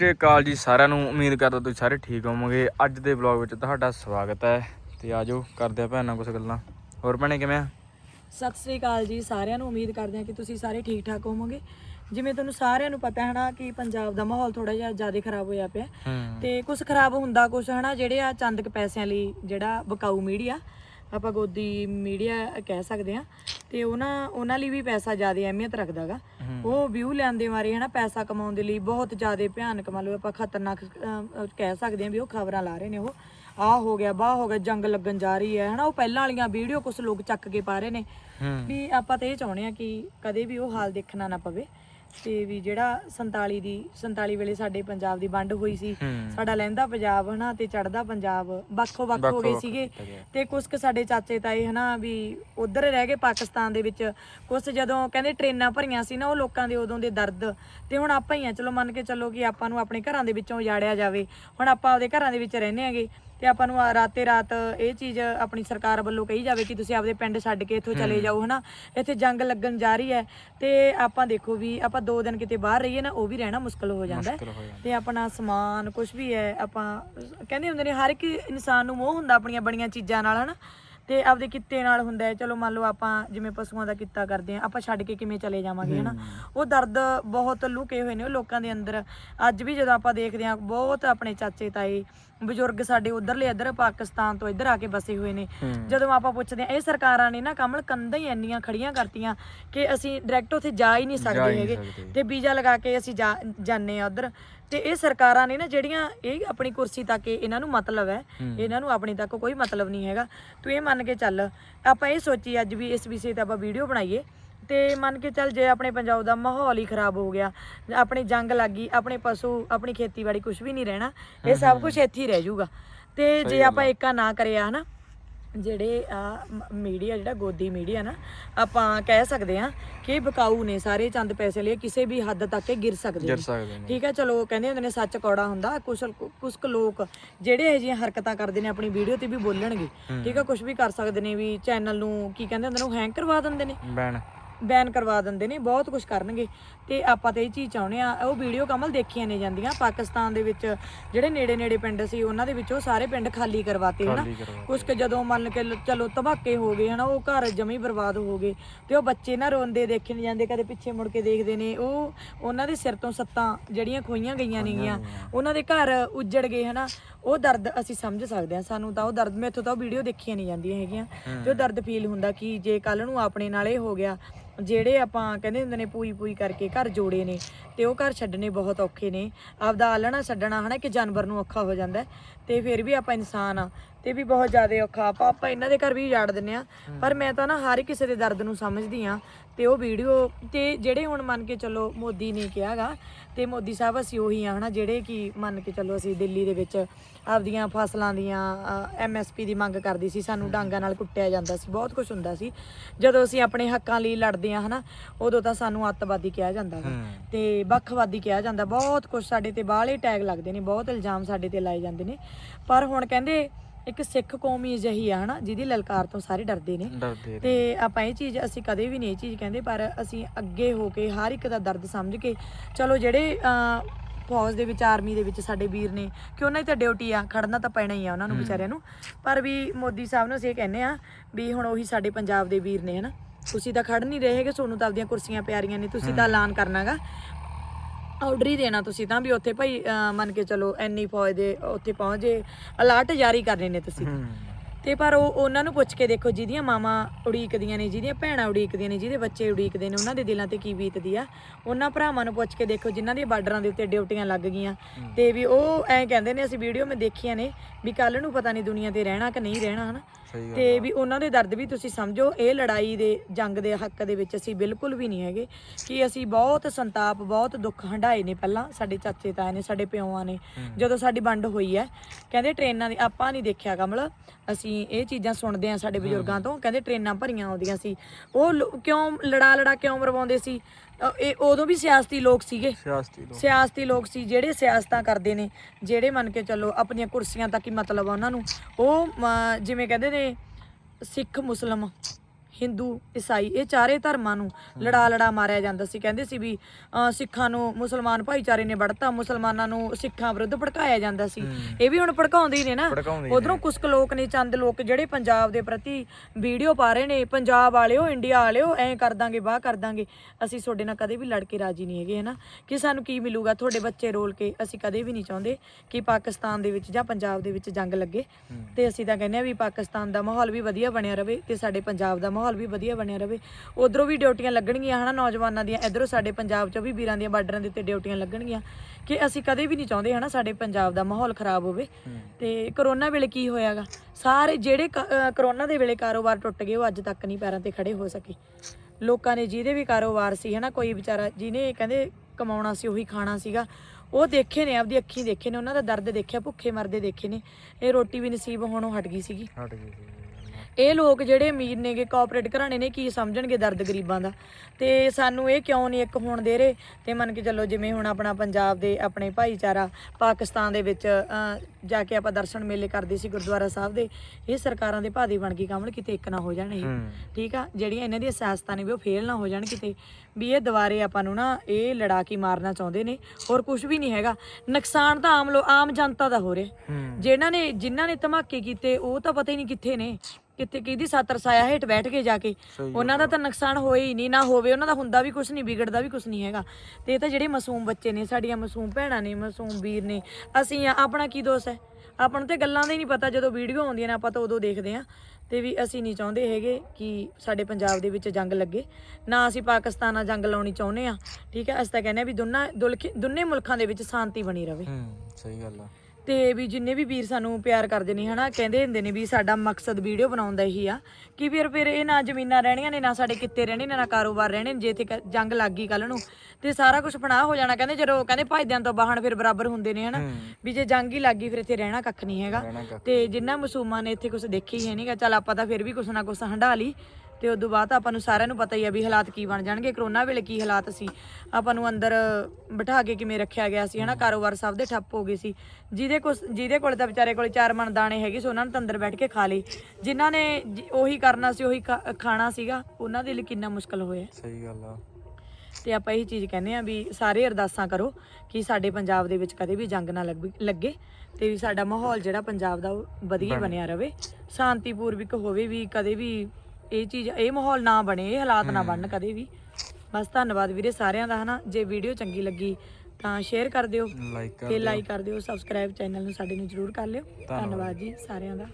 ਸ਼੍ਰੀ ਅਕਾਲ ਜੀ ਸਾਰਿਆਂ ਨੂੰ। ਉਮੀਦ ਕਰਦਾ ਤੁਸੀਂ ਸਾਰੇ ਠੀਕ ਹੋਵੋਗੇ। ਅੱਜ ਦੇ ਵਲੌਗ ਵਿੱਚ ਤੁਹਾਡਾ ਸਵਾਗਤ ਹੈ। ਤੇ ਆਜੋ ਕਰਦੇ ਆ ਭੈਣਾਂ ਕੁਝ ਗੱਲਾਂ। ਹੋਰ ਭੈਣੇ ਕਿਵੇਂ ਆ? ਸਤਿ ਸ੍ਰੀ ਅਕਾਲ ਜੀ ਸਾਰਿਆਂ ਨੂੰ। ਉਮੀਦ ਕਰਦੇ ਹਾਂ ਕਿ ਤੁਸੀਂ ਸਾਰੇ ਠੀਕ ਠਾਕ ਹੋਵੋਗੇ। ਜਿਵੇਂ ਤੁਹਾਨੂੰ ਸਾਰਿਆਂ ਨੂੰ ਪਤਾ ਹੈ ਨਾ ਕਿ ਪੰਜਾਬ ਦਾ ਮਾਹੌਲ ਥੋੜਾ ਜਿਹਾ ਜ਼ਿਆਦਾ ਖਰਾਬ ਹੋਇਆ ਪਿਆ। ਹੂੰ। ਤੇ ਕੁਝ ਖਰਾਬ ਹੁੰਦਾ ਕੁਝ ਹਨਾ ਜਿਹੜੇ ਆ ਚੰਦਕ ਪੈਸਿਆਂ ਲਈ ਜਿਹੜਾ ਬਕਾਊ ਮੀਡੀਆ ਆਪਾਂ ਗੋਦੀ ਮੀਡੀਆ ਕਹਿ ਸਕਦੇ ਆ ਤੇ ਉਹਨਾਂ ਉਹਨਾਂ ਲਈ ਵੀ ਪੈਸਾ ਜ਼ਿਆਦਾ ਅਹਿਮੀਅਤ ਰੱਖਦਾਗਾ। ਉਹ ਵਿਊ ਲੈਣ ਦੇ ਮਾਰੇ ਹਨਾ ਪੈਸਾ ਕਮਾਉਣ ਦੇ ਲਈ ਬਹੁਤ ਜ਼ਿਆਦਾ ਭਿਆਨਕ ਮੰਨ ਲਓ ਆਪਾਂ ਖਤਰਨਾਕ ਅਹ, ਕਹਿ ਸਕਦੇ ਆ ਵੀ ਉਹ ਖਬਰਾਂ ਲਾ ਰਹੇ ਨੇ ਉਹ। ਆ ਹੋ ਗਿਆ ਬਾਹ ਹੋ ਗਿਆ ਜੰਗ ਲੱਗਣ ਜਾ ਰਹੀ ਹੈ ਹਨਾ। ਉਹ ਪਹਿਲਾਂ ਵਾਲੀਆਂ ਵੀਡੀਓ ਕੁਝ ਲੋਕ ਚੱਕ ਕੇ ਪਾ ਰਹੇ ਨੇ। ਹੂੰ। ਵੀ ਆਪਾਂ ਤਾਂ ਇਹ ਚਾਹੁੰਦੇ ਆ ਕਿ ਕਦੇ ਵੀ ਉਹ ਹਾਲ ਦੇਖਣਾ ਨਾ ਪਵੇ। ਤੇ ਵੀ ਜਿਹੜਾ 47 ਦੀ 47 ਵੇਲੇ ਸਾਡੇ ਪੰਜਾਬ ਦੀ ਵੰਡ ਹੋਈ ਸੀ। ਸਾਡਾ ਲਹਿੰਦਾ ਪੰਜਾਬ ਹਨਾ ਤੇ ਚੜਦਾ ਪੰਜਾਬ ਵੱਖੋ ਵੱਖ ਹੋ ਗਏ ਸੀਗੇ। ਤੇ ਕੁਝ ਕੁ ਸਾਡੇ ਚਾਚੇ ਤਾਏ ਹਨਾ ਵੀ ਉਧਰ ਰਹਿ ਗਏ ਪਾਕਿਸਤਾਨ ਦੇ ਵਿੱਚ। ਕੁਝ ਜਦੋਂ ਕਹਿੰਦੇ ਟ੍ਰੇਨਾਂ ਭਰੀਆਂ ਸੀ ਨਾ ਉਹ ਲੋਕਾਂ ਦੇ ਉਦੋਂ ਦੇ ਦਰਦ। ਤੇ ਹੁਣ ਆਪਾਂ ਹੀ ਆ ਚਲੋ ਮੰਨ ਕੇ ਚੱਲੋ ਕਿ ਆਪਾਂ ਨੂੰ ਆਪਣੇ ਘਰਾਂ ਦੇ ਵਿੱਚੋਂ ਉਜਾੜਿਆ ਜਾਵੇ। ਹੁਣ ਆਪਾਂ ਆਪਦੇ ਘਰਾਂ ਦੇ ਵਿੱਚ ਰਹਿੰਦੇ ਆਂਗੇ ਤੇ ਆਪਾਂ ਨੂੰ ਆ ਰਾਤੇ ਰਾਤ ਇਹ ਚੀਜ਼ ਆਪਣੀ ਸਰਕਾਰ ਵੱਲੋਂ ਕਹੀ ਜਾਵੇ ਕਿ ਤੁਸੀਂ ਆਪਦੇ ਪਿੰਡ ਛੱਡ ਕੇ ਇੱਥੋਂ ਚਲੇ ਜਾਓ ਹਨਾ? ਇੱਥੇ ਜੰਗ ਲੱਗਣ ਜਾ ਰਹੀ ਹੈ ਤੇ ਆਪਾਂ ਦੇਖੋ ਵੀ ਆਪਾਂ ਦੋ ਦਿਨ ਕਿਤੇ ਬਾਹਰ ਰਹੀਏ ਨਾ ਉਹ ਵੀ ਰਹਿਣਾ ਮੁਸ਼ਕਲ ਹੋ ਜਾਂਦਾ ਹੈ। ਮੁਸ਼ਕਿਲ ਹੋ ਜਾਂਦਾ। ਤੇ ਆਪਣਾ ਸਮਾਨ ਕੁਝ ਵੀ ਹੈ ਆਪਾਂ ਕਹਿੰਦੇ ਹੁੰਦੇ ਨੇ ਹਰ ਇੱਕ ਇਨਸਾਨ ਨੂੰ ਮੋਹ ਹੁੰਦਾ ਆਪਣੀਆਂ ਬੜੀਆਂ ਚੀਜ਼ਾਂ ਨਾਲ ਹਨਾ? ਤੇ ਆਪਦੇ ਕਿੱਤੇ ਨਾਲ ਹੁੰਦਾ ਹੈ ਚਲੋ ਮੰਨ ਲਓ ਆਪਾਂ ਜਿਵੇਂ ਪਸ਼ੂਆਂ ਦਾ ਕਿੱਤਾ ਕਰਦੇ ਆ ਆਪਾਂ ਛੱਡ ਕੇ ਕਿਵੇਂ ਚਲੇ ਜਾਵਾਂਗੇ ਹਨਾ? ਉਹ ਦਰਦ ਬਹੁਤ ਲੁਕੇ ਹੋਏ ਨੇ ਉਹ ਲੋਕਾਂ ਦੇ ਅੰਦਰ। ਅੱਜ ਵੀ ਜਦੋਂ ਆਪਾਂ ਦੇਖਦੇ ਆ ਬਹੁਤ ਆਪਣੇ ਚਾਚੇ ਤਾਏ ਬਜ਼ੁਰਗ ਸਾਡੇ ਉਧਰਲੇ ਇੱਧਰ ਪਾਕਿਸਤਾਨ ਤੋਂ ਇੱਧਰ ਆ ਕੇ ਬਸੇ ਹੋਏ ਨੇ। ਜਦੋਂ ਆਪਾਂ ਪੁੱਛਦੇ ਆ ਇਹ ਸਰਕਾਰਾਂ ਨੇ ਨਾ ਕਮਲ ਕੰਧਾਂ ਹੀ ਇੰਨੀਆਂ ਖੜੀਆਂ ਕਰਤੀਆਂ ਕਿ ਅਸੀਂ ਡਾਇਰੈਕਟ ਉੱਥੇ ਜਾ ਹੀ ਨਹੀਂ ਸਕਦੇ ਹੈਗੇ। ਤੇ ਵੀਜ਼ਾ ਲਗਾ ਕੇ ਅਸੀਂ ਜਾ ਜਾਂਦੇ ਆ ਉਧਰ। ਤੇ ਇਹ ਸਰਕਾਰਾਂ ਨੇ ਨਾ ਜਿਹੜੀਆਂ ਇਹ ਆਪਣੀ ਕੁਰਸੀ ਤੱਕ ਇਹ- ਇਹਨਾਂ ਨੂੰ ਮਤਲਬ ਹੈ। ਹੂੰ। ਇਹਨਾਂ ਨੂੰ ਆਪਣੀ ਤੱਕ ਕੋਈ ਮਤਲਬ ਨਹੀਂ ਹੈਗਾ। ਤੂੰ ਇਹ ਮੰਨ ਕੇ ਚੱਲ ਆਪਾਂ ਇਹ ਸੋਚੀ ਅੱਜ ਵੀ ਇਸ ਵਿਸ਼ੇ ਤੇ ਆਪਾਂ ਵੀਡੀਓ ਬਣਾਈਏ। ਤੇ ਮੰਨ ਕੇ ਚੱਲ ਜੇ ਆਪਣੇ ਪੰਜਾਬ ਦਾ ਮਾਹੌਲ ਹੀ ਖਰਾਬ ਹੋ ਗਿਆ ਆਪਣੀ ਜੰਗ ਲੱਗ ਗਈ ਆਪਣੇ ਪਸ਼ੂ ਆਪਣੀ ਖੇਤੀਬਾੜੀ ਕੁਝ ਵੀ ਨਹੀਂ ਰਹਿਣਾ ਇਹ ਸਭ ਕੁਝ ਇੱਥੇ ਹੀ ਰਹਿ ਜਾਊਗਾ। ਤੇ ਜੇ ਆਪਾਂ ਏਕਾ ਨਾ ਕਰਿਆ ਹਨਾ ਜਿਹੜੇ ਆ ਮੀਡੀਆ ਜਿਹੜਾ ਗੋਦੀ ਮੀਡੀਆ ਨਾ ਆਪਾਂ ਕਹਿ ਸਕਦੇ ਆ ਕਿ ਬਕਾਊ ਨੇ ਸਾਰੇ ਚੰਦ ਪੈਸੇ ਲਈ ਕਿਸੇ ਵੀ ਹੱਦ ਤੱਕ ਇਹ ਗਿਰ ਸਕਦੇ ਗਿਰ ਨੇ। ਸਕਦੇ ਨੇ। ਠੀਕ ਹੈ ਚਲੋ ਕਹਿੰਦੇ ਹੁੰਦੇ ਨੇ ਸੱਚ ਕੌੜਾ ਹੁੰਦਾ ਕੁਛ ਕੁਛ ਕੁ ਲੋਕ ਜਿਹੜੇ ਇਹ ਜਿਹੀਆਂ ਹਰਕਤਾਂ ਕਰਦੇ ਨੇ ਆਪਣੀ ਵੀਡੀਓ ਤੇ ਵੀ ਬੋਲਣਗੇ। ਠੀਕ ਹੈ ਕੁਝ ਵੀ ਕਰ ਸਕਦੇ ਨੇ ਵੀ ਚੈਨਲ ਨੂੰ ਕੀ ਕਹਿੰਦੇ ਹੁੰਦੇ ਨੇ ਉਹ ਹੈਂਗ ਕਰਵਾ ਦਿੰਦੇ ਨੇ। ਬੈਣ। ਬੈਨ ਕਰਵਾ ਦਿੰਦੇ ਨੇ ਬਹੁਤ ਕੁਝ ਕਰਨਗੇ। ਤੇ ਆਪਾਂ ਤੇ ਇਹ ਚੀਜ਼ ਚਾਹੁੰਦੇ ਆ ਉਹ ਵੀਡੀਓ ਕਮਲ ਦੇਖੀਆਂ ਨੇ ਜਾਂਦੀਆਂ ਪਾਕਿਸਤਾਨ ਦੇ ਵਿੱਚ ਜਿਹੜੇ ਨੇੜੇ ਨੇੜੇ ਪਿੰਡ ਸੀ ਉਹਨਾਂ ਦੇ ਵਿੱਚੋਂ ਸਾਰੇ ਪਿੰਡ ਖਾਲੀ ਕਰਵਾਤੇ ਹਨਾ? ਕੁਛ ਕੁ ਜਦੋਂ ਮੰਨ ਕੇ ਚਲੋ ਧਮਾਕੇ ਹੋ ਗਏ ਹਨਾ ਉਹ ਘਰ ਜਮੀ ਬਰਬਾਦ ਹੋ ਗਏ ਤੇ ਉਹ ਬੱਚੇ ਨਾ ਰੋਂਦੇ ਦੇਖੇ ਨਹੀਂ ਜਾਂਦੇ ਕਦੇ ਪਿੱਛੇ ਮੁੜ ਕੇ ਦੇਖਦੇ ਨੇ ਉਹ ਉਹਨਾਂ ਦੇ ਸਿਰ ਤੋਂ ਸੱਤਾਂ ਜਿਹੜੀਆਂ ਖੋਈਆਂ ਗਈਆਂ ਨੇਗੀਆਂ ਉਹਨਾਂ ਦੇ ਘਰ ਉੱਜੜ ਗਏ ਹਨਾ? ਉਹ ਦਰਦ ਅਸੀਂ ਸਮਝ ਸਕਦੇ ਹਾਂ ਸਾਨੂੰ ਤਾਂ ਉਹ ਦਰਦ ਮੈਥੋਂ ਤਾਂ ਉਹ ਵੀਡੀਓ ਦੇਖੀਆਂ ਨਹੀਂ ਜਾਂਦੀਆਂ ਹੈਗੀਆਂ ਤੇ ਉਹ ਦਰਦ ਫੀਲ ਹੁੰਦਾ ਕਿ ਜੇ ਕੱਲ ਨੂੰ ਆਪਣੇ ਨਾਲ ਇਹ ਹੋ ਗਿਆ ਜਿਹੜੇ ਆਪਾਂ ਕਹਿੰਦੇ ਹੁੰਦੇ ਨੇ ਪੂਰੀ ਪੂਈ ਕਰਕੇ ਘਰ ਜੋੜੇ ਨੇ ਤੇ ਉਹ ਘਰ ਛੱਡਣੇ ਬਹੁਤ ਔਖੇ ਨੇ ਆਪਦਾ ਆਲਣਾ ਛੱਡਣਾ ਹਨਾ ਕਿ ਜਾਨਵਰ ਨੂੰ ਔਖਾ ਹੋ ਜਾਂਦਾ ਹੈ। ਤੇ ਫਿਰ ਵੀ ਆਪਾਂ ਇਨਸਾਨ ਆ ਤੇ ਵੀ ਬਹੁਤ ਜ਼ਿਆਦਾ ਔਖਾ ਆਪਾਂ ਆਪਾਂ ਇਹਨਾਂ ਦੇ ਘਰ ਵੀ ਉਜਾੜ ਦਿੰਨੇ ਆ ਪਰ ਮੈਂ ਤਾਂ ਨਾ ਹਰ ਕਿਸੇ ਦੇ ਦਰਦ ਨੂੰ ਸਮਝਦੀ ਆ ਤੇ ਉਹ ਵੀਡੀਓ ਤੇ ਜਿਹੜੇ ਹੁਣ ਮੰਨ ਕੇ ਚੱਲੋ ਮੋਦੀ ਨੇ ਕਿਹਾਗਾ ਤੇ ਮੋਦੀ ਸਾਹਿਬ ਅਸੀਂ ਉਹੀ ਆ ਹਨਾ ਜਿਹੜੇ ਕਿ ਮੰਨ ਕੇ ਚੱਲੋ ਅਸੀਂ ਦਿੱਲੀ ਦੇ ਵਿੱਚ ਆਪਦੀਆਂ ਫਸਲਾਂ ਦੀਆਂ ਐਮਐਸਪੀ ਦੀ ਮੰਗ ਕਰਦੀ ਸੀ ਸਾਨੂੰ ਡਾਂਗਾ ਨਾਲ ਕੁੱਟਿਆ ਜਾਂਦਾ ਸੀ ਬਹੁਤ ਕੁਝ ਹੁੰਦਾ ਸੀ। ਜਦੋਂ ਅਸੀਂ ਆਪਣੇ ਹੱਕਾਂ ਲਈ ਲੜਦੇ ਆ ਹਨਾ ਉਦੋਂ ਤਾਂ ਸਾਨੂੰ ਅੱਤਵਾਦੀ ਕਿਹਾ ਜਾਂਦਾ ਹੂੰ ਤੇ ਵੱਖਵਾਦੀ ਕਿਹਾ ਜਾਂਦਾ ਬਹੁਤ ਕੁਝ ਸਾਡੇ ਤੇ ਬਾਹਲੇ ਟੈਗ ਲੱਗਦੇ ਨੇ ਬਹੁਤ ਇਲਜ਼ਾਮ ਸਾਡੇ ਤੇ ਲਾਏ ਜਾਂਦੇ ਨੇ। ਪਰ ਹੁਣ ਕਹਿੰਦੇ ਇੱਕ ਸਿੱਖ ਕੌਮ ਹੀ ਅਜਿਹੀ ਆ ਹਨਾ ਜਿਹਦੀ ਲਲਕਾਰ ਤੋਂ ਸਾਰੇ ਡਰਦੇ ਨੇ। ਡਰਦੇ ਨੇ। ਤੇ ਆਪਾਂ ਇਹ ਚੀਜ਼ ਅਸੀਂ ਕਦੇ ਵੀ ਨਹੀਂ ਇਹ ਚੀਜ਼ ਕਹਿੰਦੇ ਪਰ ਅਸੀਂ ਅੱਗੇ ਹੋ ਕੇ ਹਰ ਇੱਕ ਦਾ ਦਰਦ ਸਮਝ ਕੇ ਚਲੋ ਜਿਹੜੇ ਅਹ, ਫੌਜ ਦੇ ਵਿੱਚ ਆਰਮੀ ਦੇ ਵਿੱਚ ਸਾਡੇ ਵੀਰ ਨੇ ਕਿ ਉਹਨਾਂ ਦੀ ਤਾਂ ਡਿਊਟੀ ਆ ਖੜਨਾ ਤਾਂ ਪੈਣਾ ਹੀ ਆ ਉਹਨਾਂ ਨੂੰ ਵਿਚਾਰਿਆਂ ਨੂੰ। ਪਰ ਵੀ ਮੋਦੀ ਸਾਹਿਬ ਨੂੰ ਅਸੀਂ ਇਹ ਕਹਿੰਦੇ ਆ ਵੀ ਹੁਣ ਉਹੀ ਸਾਡੇ ਪੰਜਾਬ ਦੇ ਵੀਰ ਨੇ ਹਨਾ। ਤੁਸੀਂ ਤਾਂ ਖੜ ਨਹੀਂ ਰਹੇਗੇ ਤੁਹਾਨੂੰ ਤਾਂ ਆਪਦੀਆਂ ਕੁਰਸੀਆਂ ਪਿਆਰੀਆਂ ਨੇ ਤੁਸੀਂ ਤਾਂ ਐਲਾਨ ਕਰਨਾਗਾ। ਆਰਡਰ ਹੀ ਦੇਣਾ ਤੁਸੀਂ ਤਾਂ ਵੀ ਉੱਥੇ ਭਾਈ ਅਹ, ਮੰਨ ਕੇ ਚਲੋ ਐਨੀ ਫੌਜ ਦੇ ਉੱਥੇ ਪਹੁੰਚੇ ਅਲਰਟ ਜਾਰੀ ਕਰਨੇ ਨੇ ਤੁਸੀਂ। ਤੇ ਪਰ ਉਹ ਉਹਨਾਂ ਨੂੰ ਪੁੱਛ ਕੇ ਦੇਖੋ ਜਿਹਦੀਆਂ ਮਾਵਾਂ ਉਡੀਕਦੀਆਂ ਨੇ ਜਿਹਦੀਆਂ ਭੈਣਾਂ ਉਡੀਕਦੀਆਂ ਨੇ ਜਿਹਦੇ ਬੱਚੇ ਉਡੀਕਦੇ ਨੇ ਉਹਨਾਂ ਦੇ ਦਿਲਾਂ ਤੇ ਕੀ ਬੀਤਦੀ ਆ? ਉਹਨਾਂ ਭਰਾਵਾਂ ਨੂੰ ਪੁੱਛ ਕੇ ਦੇਖੋ ਜਿਨ੍ਹਾਂ ਦੀਆਂ ਬਾਰਡਰਾਂ ਦੇ ਉੱਤੇ ਡਿਊਟੀਆਂ ਲੱਗ ਗਈਆਂ। ਤੇ ਵੀ ਉਹ ਐਂ ਕਹਿੰਦੇ ਨੇ ਅਸੀਂ ਵੀਡੀਓ ਮੈਂ ਦੇਖੀਆਂ ਨੇ ਵੀ ਕੱਲ ਨੂੰ ਪਤਾ ਨਹੀਂ ਦੁਨੀਆ ਤੇ ਰਹਿਣਾ ਕਿ ਨਹੀਂ ਰਹਿਣਾ ਹਨਾ? ਤੇ ਵੀ ਉਹਨਾਂ ਦੇ ਦਰਦ ਵੀ ਤੁਸੀਂ ਸਮਝੋ ਇਹ ਲੜਾਈ ਦੇ ਜੰਗ ਦੇ ਹੱਕ ਦੇ ਵਿੱਚ ਅਸੀਂ ਬਿਲਕੁਲ ਵੀ ਨਹੀਂ ਹੈਗੇ। ਕਿ ਅਸੀਂ ਬਹੁਤ ਸੰਤਾਪ ਬਹੁਤ ਦੁੱਖ ਹੰਢਾਏ ਨੇ ਪਹਿਲਾਂ ਸਾਡੇ ਚਾਚੇ ਤਾਏ ਨੇ ਸਾਡੇ ਪਿਓਾਂ ਨੇ ਜਦੋਂ ਸਾਡੀ ਵੰਡ ਹੋਈ ਹੈ। ਕਹਿੰਦੇ ਟ੍ਰੇਨਾਂ ਦੀ ਆਪਾਂ ਨਹੀਂ ਦੇਖਿਆ ਕਮਲ। ਅਸੀਂ ਇਹ ਚੀਜ਼ਾਂ ਸੁਣਦੇ ਆ ਸਾਡੇ ਬਜ਼ੁਰਗਾਂ ਤੋਂ। ਕਹਿੰਦੇ ਟ੍ਰੇਨਾਂ ਭਰੀਆਂ ਆਉਂਦੀਆਂ ਸੀ। ਉਹ ਕਿਉਂ ਲੜਾ ਲੜਾ ਕਿਉਂ ਮਰਵਾਉਂਦੇ ਸੀ? ਅ, ਇਹ ਉਦੋਂ ਵੀ ਸਿਆਸਤੀ ਲੋਕ ਸੀਗੇ। ਸਿਆਸਤੀ ਲੋਕ। ਸਿਆਸਤੀ ਲੋਕ ਸੀ ਜਿਹੜੇ ਸਿਆਸਤਾਂ ਕਰਦੇ ਨੇ ਜਿਹੜੇ ਮੰਨ ਕੇ ਚੱਲੋ ਆਪਣੀਆਂ ਕੁਰਸੀਆਂ ਤੱਕ ਹੀ ਮਤਲਬ ਆ ਉਹਨਾਂ ਨੂੰ। ਉਹ ਮ, ਜਿਵੇਂ ਕਹਿੰਦੇ ਨੇ ਸਿੱਖ ਮੁਸਲਮ ਹਿੰਦੂ ਈਸਾਈ ਇਹ ਚਾਰੇ ਧਰਮਾਂ ਨੂੰ ਲੜਾ ਲੜਾ ਮਾਰਿਆ ਜਾਂਦਾ ਸੀ। ਕਹਿੰਦੇ ਸੀ ਵੀ ਸਿੱਖਾਂ ਨੂੰ ਮੁਸਲਮਾਨ ਭਾਈਚਾਰੇ ਨੇ ਵੜਤਾ ਮੁਸਲਮਾਨਾਂ ਨੂੰ ਸਿੱਖਾਂ ਵਿਰੁੱਧ ਭੜਕਾਇਆ ਜਾਂਦਾ ਸੀ। ਇਹ ਵੀ ਹੁਣ ਭੜਕਾਉਂਦੇ ਹੀ ਨੇ ਨਾ। ਉਧਰੋਂ ਕੁਝ ਕੁ ਲੋਕ ਨੇ ਚੰਦ ਲੋਕ ਜਿਹੜੇ ਪੰਜਾਬ ਦੇ ਪ੍ਰਤੀ ਵੀਡੀਓ ਪਾ ਰਹੇ ਨੇ ਪੰਜਾਬ ਵਾਲਿਓ ਇੰਡੀਆ ਵਾਲਿਓ ਐਂ ਕਰ ਦਾਂਗੇ ਬਾਹ ਕਰ ਦਾਂਗੇ। ਅਸੀਂ ਤੁਹਾਡੇ ਨਾਲ ਕਦੇ ਵੀ ਲੜ ਕੇ ਰਾਜੀ ਨਹੀਂ ਹੈਗੇ ਹਨਾ? ਕਿ ਸਾਨੂੰ ਕੀ ਮਿਲੂਗਾ? ਤੁਹਾਡੇ ਬੱਚੇ ਰੋਲ ਕੇ ਅਸੀਂ ਕਦੇ ਵੀ ਨਹੀਂ ਚਾਹੁੰਦੇ ਕਿ ਪਾਕਿਸਤਾਨ ਦੇ ਵਿੱਚ ਜਾਂ ਪੰਜਾਬ ਦੇ ਵਿੱਚ ਜੰਗ ਲੱਗੇ। ਤੇ ਅਸੀਂ ਤਾਂ ਕਹਿੰਦੇ ਆ ਵੀ ਪਾਕਿਸਤਾਨ ਦਾ ਮਾਹੌਲ ਵੀ ਵਧੀਆ ਬਣਿਆ ਰਵੇ ਤੇ ਸਾਡੇ ਪੰਜਾਬ ਦਾ ਮਾਹੌਲ ਵੀ ਵਧੀਆ ਬਣਿਆ ਰਵੇ। ਉਧਰੋਂ ਵੀ ਡਿਊਟੀਆਂ ਲੱਗਣਗੀਆਂ ਹਨਾ ਨੌਜਵਾਨਾਂ ਦੀਆਂ। ਇਧਰੋਂ ਸਾਡੇ ਪੰਜਾਬ 'ਚੋਂ ਵੀ ਵੀਰਾਂ ਦੀਆਂ ਬਾਰਡਰਾਂ ਦੇ ਉੱਤੇ ਡਿਊਟੀਆਂ ਲੱਗਣਗੀਆਂ। ਕਿ ਅਸੀਂ ਕਦੇ ਵੀ ਨਹੀਂ ਚਾਹੁੰਦੇ ਹਨਾ ਸਾਡੇ ਪੰਜਾਬ ਦਾ ਮਾਹੌਲ ਖਰਾਬ ਹੋਵੇ। ਤੇ ਕਰੋਨਾ ਵੇਲੇ ਕੀ ਹੋਇਆਗਾ? ਸਾਰੇ ਜਿਹੜੇ ਕਰੋਨਾ ਦੇ ਵੇਲੇ ਕਾਰੋਬਾਰ ਟੁੱਟ ਗਏ ਉਹ ਅੱਜ ਤੱਕ ਨਹੀਂ ਪੈਰਾਂ ਤੇ ਖੜੇ ਹੋ ਸਕੇ। ਲੋਕਾਂ ਨੇ ਜਿਹਦੇ ਵੀ ਕਾਰੋਬਾਰ ਸੀ ਹਨਾ ਕੋਈ ਵਿਚਾਰਾ ਜਿਹਨੇ ਕਹਿੰਦੇ ਕਮਾਉਣਾ ਸੀ ਉਹੀ ਖਾਣਾ ਸੀਗਾ। ਉਹ ਦੇਖੇ ਨੇ ਆਪਦੀ ਅੱਖੀਂ ਦੇਖੇ ਨੇ ਉਹਨਾਂ ਦਾ ਦਰਦ ਦੇਖਿਆ ਭੁੱਖੇ ਮਰਦੇ ਦੇਖੇ ਨੇ। ਇਹ ਰੋਟੀ ਵੀ ਨਸੀਬ ਹੋਣੋਂ ਹਟ ਗਈ ਸੀਗੀ। ਹਟ ਗਈ ਸੀ ਇਹ ਲੋਕ ਜਿਹੜੇ ਅਮੀਰ ਨੇਗੇ ਕਾਰਪੋਰੇਟ ਘਰਾਣੇ ਨੇ ਕੀ ਸਮਝਣਗੇ ਦਰਦ ਗਰੀਬਾਂ ਦਾ? ਤੇ ਸਾਨੂੰ ਇਹ ਕਿਉਂ ਨਹੀਂ ਇੱਕ ਹੋਣ ਦੇ ਰਹੇ? ਤੇ ਮੰਨ ਕੇ ਚੱਲੋ ਜਿਵੇਂ ਹੁਣ ਆਪਣਾ ਪੰਜਾਬ ਦੇ ਆਪਣੇ ਭਾਈਚਾਰਾ ਪਾਕਿਸਤਾਨ ਦੇ ਵਿੱਚ ਜਾ ਕੇ ਆਪਾਂ ਦਰਸ਼ਨ ਮੇਲੇ ਕਰਦੇ ਸੀ ਗੁਰਦੁਆਰਾ ਸਾਹਿਬ ਦੇ ਇਹ ਸਰਕਾਰਾਂ ਦੇ ਭਾਦੀ ਬਣ ਗਈ ਕਮਲ ਕਿਤੇ ਇੱਕ ਨਾ ਹੋ ਜਾਣ ਇਹ। ਠੀਕ ਆ? ਜਿਹੜੀਆਂ ਇਹਨਾਂ ਦੀਆਂ ਸਿਆਸਤਾਂ ਨੇ ਵੀ ਉਹ ਫੇਲ ਨਾ ਹੋ ਜਾਣ ਕਿਤੇ। ਵੀ ਇਹ ਦੁਬਾਰੇ ਆਪਾਂ ਨੂੰ ਨਾ ਇਹ ਲੜਾ ਕੇ ਮਾਰਨਾ ਚਾਹੁੰਦੇ ਨੇ ਹੋਰ ਕੁਝ ਵੀ ਨਹੀਂ ਹੈਗਾ। ਨੁਕਸਾਨ ਤਾਂ ਆਮ ਲੋ ਆਮ ਜਨਤਾ ਦਾ ਹੋ ਰਿਹਾ। ਹੂੰ। ਜਿਹਨਾਂ ਨੇ ਜਿਨ੍ਹਾਂ ਨੇ ਧਮਾਕੇ ਕੀਤੇ ਉਹ ਤਾਂ ਪਤਾ ਹੀ ਨਹੀਂ ਕਿੱਥੇ ਨੇ। ਕਿੱਥੇ ਕਿਹਦੀ ਸਾਤਰ ਸਾਇਆ ਹੇਠ ਬੈਠ ਕੇ ਜਾ ਕੇ। ਉਹਨਾਂ ਦਾ ਤਾਂ ਨੁਕਸਾਨ ਹੋਇਆ ਹੀ ਨਹੀਂ ਨਾ ਹੋਵੇ ਉਹਨਾਂ ਦਾ ਹੁੰਦਾ ਵੀ ਕੁਝ ਨਹੀਂ ਵਿਗੜਦਾ ਵੀ ਕੁਝ ਨਹੀਂ ਹੈਗਾ। ਤੇ ਇਹ ਤਾਂ ਜਿਹੜੇ ਮਾਸੂਮ ਬੱਚੇ ਨੇ ਸਾਡੀਆਂ ਮਾਸੂਮ ਭੈਣਾਂ ਨੇ ਮਾਸੂਮ ਵੀਰ ਨੇ ਅਸੀਂ ਆ ਆਪਣਾ ਕੀ ਦੋਸ਼ ਹੈ? ਆਪਾਂ ਨੂੰ ਤੇ ਗੱਲਾਂ ਦਾ ਹੀ ਨਹੀਂ ਪਤਾ ਜਦੋਂ ਵੀਡੀਓ ਆਉਂਦੀਆਂ ਨੇ ਆਪਾਂ ਤਾਂ ਉਦੋਂ ਦੇਖਦੇ ਆ ਤੇ ਵੀ ਅਸੀਂ ਨਹੀਂ ਚਾਹੁੰਦੇ ਹੈਗੇ ਕਿ ਸਾਡੇ ਪੰਜਾਬ ਦੇ ਵਿੱਚ ਜੰਗ ਲੱਗੇ। ਨਾ ਅਸੀਂ ਪਾਕਿਸਤਾਨ ਨਾਲ ਜੰਗ ਲਾਉਣੀ ਚਾਹੁੰਦੇ ਆ ਠੀਕ ਹੈ ਅਸੀਂ ਤਾਂ ਕਹਿੰਦੇ ਆ ਵੀ ਦੋਨਾਂ ਦੁਲਖ- ਦੋਨੇ ਮੁਲਕਾਂ ਦੇ ਵਿੱਚ ਸ਼ਾਂਤੀ ਬਣੀ ਰਵੇ। ਹੂੰ ਸਹੀ ਗੱਲ ਆ। ਤੇ ਵੀ ਜਿੰਨੇ ਵੀ ਵੀਰ ਸਾਨੂੰ ਪਿਆਰ ਕਰਦੇ ਨੇ ਹਨਾ ਕਹਿੰਦੇ ਹੁੰਦੇ ਨੇ ਵੀ ਸਾਡਾ ਮਕਸਦ ਵੀਡੀਓ ਬਣਾਉਣ ਦਾ ਇਹੀ ਆ ਕਿ ਫਿਰ ਫਿਰ ਇਹ ਨਾ ਜ਼ਮੀਨਾਂ ਰਹਿਣੀਆਂ ਨੇ ਨਾ ਸਾਡੇ ਕਿੱਤੇ ਰਹਿਣੇ ਨੇ ਨਾ ਕਾਰੋਬਾਰ ਰਹਿਣੇ ਨੇ ਜੇ ਇੱਥੇ ਕ- ਜੰਗ ਲੱਗ ਗਈ ਕੱਲ ਨੂੰ ਤੇ ਸਾਰਾ ਕੁਝ ਫਨਾਹ ਹੋ ਜਾਣਾ ਕਹਿੰਦੇ ਜਦੋਂ ਕਹਿੰਦੇ ਭਾਈਦਿਆਂ ਤੋਂ ਬਾਹਣ ਫਿਰ ਬਰਾਬਰ ਹੁੰਦੇ ਨੇ ਹਨਾ ਹੂੰ। ਵੀ ਜੇ ਜੰਗ ਹੀ ਲੱਗ ਗਈ ਫਿਰ ਇੱਥੇ ਰਹਿਣਾ ਕੱਖ ਨਹੀਂ ਹੈਗਾ ਤੇ ਜਿੰਨਾ ਮਾਸੂਮਾਂ ਨੇ ਇੱਥੇ ਕੁਝ ਦੇਖੀ ਹੀ ਹੈ ਨਹੀਂਗਾ ਚੱਲ ਆਪਾਂ ਤਾਂ ਫਿਰ ਵੀ ਕੁਛ ਨਾ ਕੁਛ ਹੰਢਾ ਲਈ ਤੇ ਉਦੋਂ ਬਾਅਦ ਆਪਾਂ ਨੂੰ ਸਾਰਿਆਂ ਨੂੰ ਪਤਾ ਹੀ ਆ ਵੀ ਹਾਲਾਤ ਕੀ ਬਣ ਜਾਣਗੇ ਕਰੋਨਾ ਵੇਲੇ ਕੀ ਹਾਲਾਤ ਸੀ। ਆਪਾਂ ਨੂੰ ਅੰਦਰ ਬਿਠਾ ਕੇ ਕਿਵੇਂ ਰੱਖਿਆ ਗਿਆ ਸੀ ਹਨਾ? ਕਾਰੋਬਾਰ ਸਭ ਦੇ ਠੱਪ ਹੋ ਗਏ ਸੀ। ਜਿਹਦੇ ਕੋਲ ਜਿਹਦੇ ਕੋਲ ਤਾਂ ਵਿਚਾਰੇ ਕੋਲ ਚਾਰ ਮਣ ਦਾਣੇ ਹੈਗੇ ਸੀ ਉਹਨਾਂ ਨੇ ਤਾਂ ਅੰਦਰ ਬੈਠ ਕੇ ਖਾ ਲਏ। ਜਿਨ੍ਹਾਂ ਨੇ ਉਹੀ ਕਰਨਾ ਸੀ ਉਹੀ ਖਾਣਾ ਸੀਗਾ ਉਹਨਾਂ ਦੇ ਲਈ ਕਿੰਨਾ ਮੁਸ਼ਕਲ ਹੋਇਆ। ਸਹੀ ਗੱਲ ਆ। ਤੇ ਆਪਾਂ ਇਹੀ ਚੀਜ਼ ਕਹਿੰਦੇ ਆ ਵੀ ਸਾਰੇ ਅਰਦਾਸਾਂ ਕਰੋ ਕਿ ਸਾਡੇ ਪੰਜਾਬ ਦੇ ਵਿੱਚ ਕਦੇ ਵੀ ਜੰਗ ਨਾ ਲੱਗ- ਲੱਗੇ ਤੇ ਵੀ ਸਾਡਾ ਮਾਹੌਲ ਜਿਹੜਾ ਪੰਜਾਬ ਦਾ ਉਹ ਵਧੀਆ ਬਣਿਆ ਰਵੇ। ਸ਼ਾਂਤੀਪੂਰਵਕ ਹੋਵੇ ਵੀ ਕਦੇ ਵੀ ਇਹ ਚੀਜ਼ ਇਹ ਮਾਹੌਲ ਨਾ ਬਣੇ ਇਹ ਹਾਲਾਤ ਨਾ ਬਣਨ ਕਦੇ ਵੀ। ਬਸ ਧੰਨਵਾਦ ਵੀਰੇ ਸਾਰਿਆਂ ਦਾ ਹਨਾ? ਜੇ ਵੀਡੀਓ ਚੰਗੀ ਲੱਗੀ ਤਾਂ ਸ਼ੇਅਰ ਕਰ ਦਿਓ ਲਾਈਕ ਕਰ ਤੇ ਲਾਈਕ ਕਰ ਦਿਓ ਸਬਸਕ੍ਰਾਈਬ ਚੈਨਲ ਨੂੰ ਸਾਡੇ ਨੂੰ ਜਰੂਰ ਕਰ ਲਿਓ। ਧੰਨਵਾਦ ਜੀ ਸਾਰਿਆਂ ਦਾ।